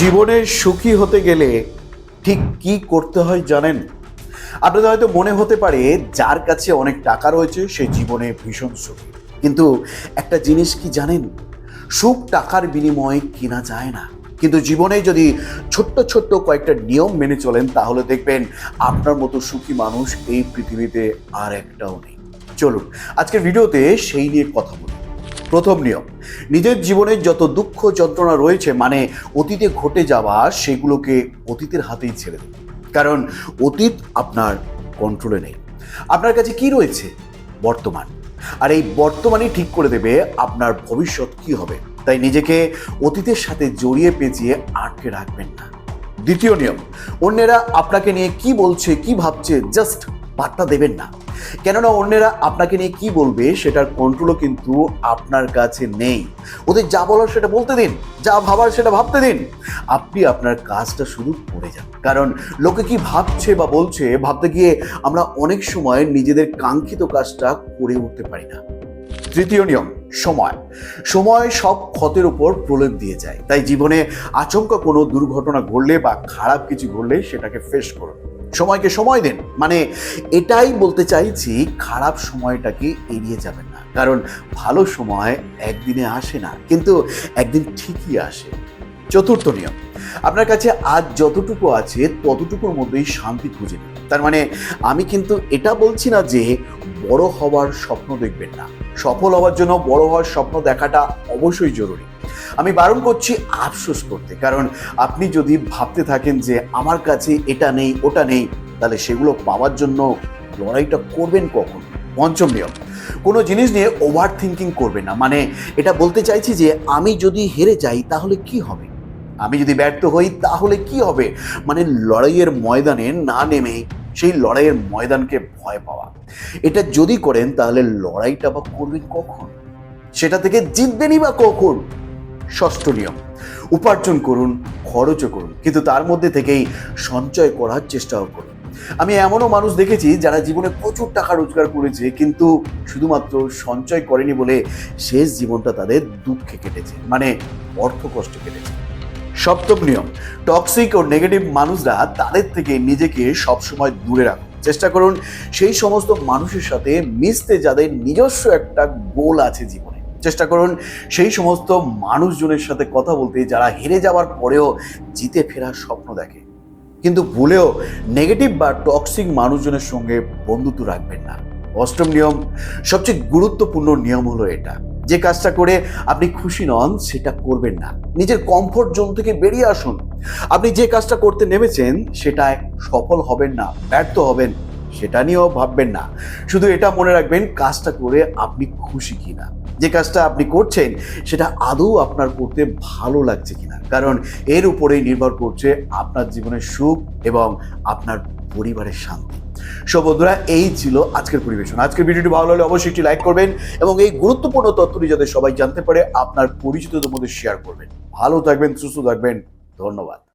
জীবনে সুখী হতে গেলে ঠিক কি করতে হয় জানেন? আপনাদের হয়তো মনে হতে পারে যার কাছে অনেক টাকা রয়েছে, সে জীবনে ভীষণ সুখী। কিন্তু একটা জিনিস কি জানেন? সুখ টাকার বিনিময়ে কেনা যায় না। কিন্তু জীবনে যদি ছোট্ট ছোট্ট কয়েকটা নিয়ম মেনে চলেন, তাহলে দেখবেন আপনার মতো সুখী মানুষ এই পৃথিবীতে আর একটাও নেই। চলুন, আজকের ভিডিওতে সেই নিয়ে কথা বলি। প্রথম নিয়ম। নিজের জীবনের যত দুঃখ যন্ত্রণা রয়েছে মানে অতীতে ঘটে যাওয়া, সেগুলোকে অতীতের হাতেই ছেড়ে দিন। কারণ অতীত আপনার কন্ট্রোলে নেই। আপনার কাছে কি রয়েছে? বর্তমান। আর এই বর্তমানই ঠিক করে দেবে আপনার ভবিষ্যৎ কি হবে। তাই নিজেকে অতীতের সাথে জড়িয়ে পেঁচিয়ে আটকে রাখবেন না। দ্বিতীয় নিয়ম, অন্যেরা আপনাকে নিয়ে কি বলছে, কি ভাবছে জাস্ট পাত্তা দেবেন না। কেননা অন্যেরা আপনাকে নিয়ে কি বলবে, সেটার কন্ট্রোলও কিন্তু আপনার কাছে নেই। ওদের যা বলার সেটা বলতে দিন, যা ভাবার সেটা ভাবতে দিন। আপনি আপনার কাজটা শুধু করে যান। কারণ লোকে কি ভাবছে বা বলছে, ভাবতে গিয়ে আমরা অনেক সময় নিজেদের কাঙ্ক্ষিত কাজটা করে উঠতে পারি না। তৃতীয় নিয়ম, সময়। সময় সব ক্ষতের উপর প্রলেপ দিয়ে যায়। তাই জীবনে আচমকা কোনো দুর্ঘটনা ঘটলে বা খারাপ কিছু ঘটলে সেটাকে ফেস করুন সময়কে সময় দেন। মানে এটাই বলতে চাইছি, খারাপ সময়টাকে এড়িয়ে যাবেন না। কারণ ভালো সময় একদিনে আসে না। কিন্তু একদিন ঠিকই আসে। চতুর্থ নিয়ম। আপনার কাছে আজ যতটুকু আছে, ততটুকুর মধ্যেই শান্তি খুঁজে নিন। তার মানে আমি কিন্তু এটা বলছি না যে বড় হওয়ার স্বপ্ন দেখবেন না। সফল হওয়ার জন্য বড় হওয়ার স্বপ্ন দেখাটা অবশ্যই জরুরি। আমি বারণ করছি আফসোস করতে, কারণ আপনি যদি ভাবতে থাকেন যে আমার কাছে এটা নেই, ওটা নেই, তাহলে সেগুলো পাওয়ার জন্য লড়াইটা করবেন কখন? পঞ্চম নিয়ম। কোনো জিনিস নিয়ে ওভার থিঙ্কিং করবেন না। মানে এটা বলতে চাইছি যে আমি যদি হেরে যাই, তাহলে কি হবে? আমি যদি ব্যর্থ হই, তাহলে কি হবে? মানে লড়াইয়ের ময়দানে না নেমে সেই লড়াইয়ের ময়দানকে ভয় পাওয়া। এটা যদি করেন, তাহলে লড়াইটা বা করবেন কখন? সেটা থেকে জিতবেনই বা কখন? ষষ্ঠ নিয়ম। উপার্জন করুন, খরচও করুন, কিন্তু তার মধ্যে থেকেই সঞ্চয় করার চেষ্টাও করুন। আমি এমনও মানুষ দেখেছি, যারা জীবনে প্রচুর টাকা রোজগার করেছে, কিন্তু শুধুমাত্র সঞ্চয় করেনি বলে শেষ জীবনটা তাদের দুঃখে কেটেছে মানে অর্থ কষ্টে কেটেছে। সপ্তম নিয়ম টক্সিক ও নেগেটিভ মানুষরা তাদের থেকে নিজেকে সবসময় দূরে রাখুন। চেষ্টা করুন সেই সমস্ত মানুষের সাথে মিশতে যাদের নিজস্ব একটা গোল আছে জীবনে। চেষ্টা করুন সেই সমস্ত মানুষজনের সাথে কথা বলতে, যারা হেরে যাওয়ার পরেও জিতে ফেরার স্বপ্ন দেখে। কিন্তু ভুলেও নেগেটিভ বা টক্সিক মানুষজনের সঙ্গে বন্ধুত্ব রাখবেন না। অষ্টম নিয়ম, সবচেয়ে গুরুত্বপূর্ণ নিয়ম হলো এটা। যে কাজটা করে আপনি খুশি নন, সেটা করবেন না। নিজের কমফোর্ট জোন থেকে বেরিয়ে আসুন। আপনি যে কাজটা করতে নেমেছেন, সেটায় সফল হবেন না, ব্যর্থ হবেন, সেটা নিয়েও ভাববেন না। শুধু এটা মনে রাখবেন, কাজটা করে আপনি খুশি কিনা। যে কাজটা আপনি করছেন, সেটা আদৌ আপনার করতে ভালো লাগছে কিনা। কারণ এর উপরেই নির্ভর করছে আপনার জীবনের সুখ এবং আপনার পরিবারের শান্তি। সো বন্ধুরা, এই ছিল আজকের পরিবেশন। আজকের ভিডিওটি ভালো লাগলে অবশ্যই একটি লাইক করবেন এবং এই গুরুত্বপূর্ণ তথ্যটি যাতে সবাই জানতে পারে, আপনার পরিচিতদের মধ্যে শেয়ার করবেন। ভালো থাকবেন, সুস্থ থাকবেন। ধন্যবাদ।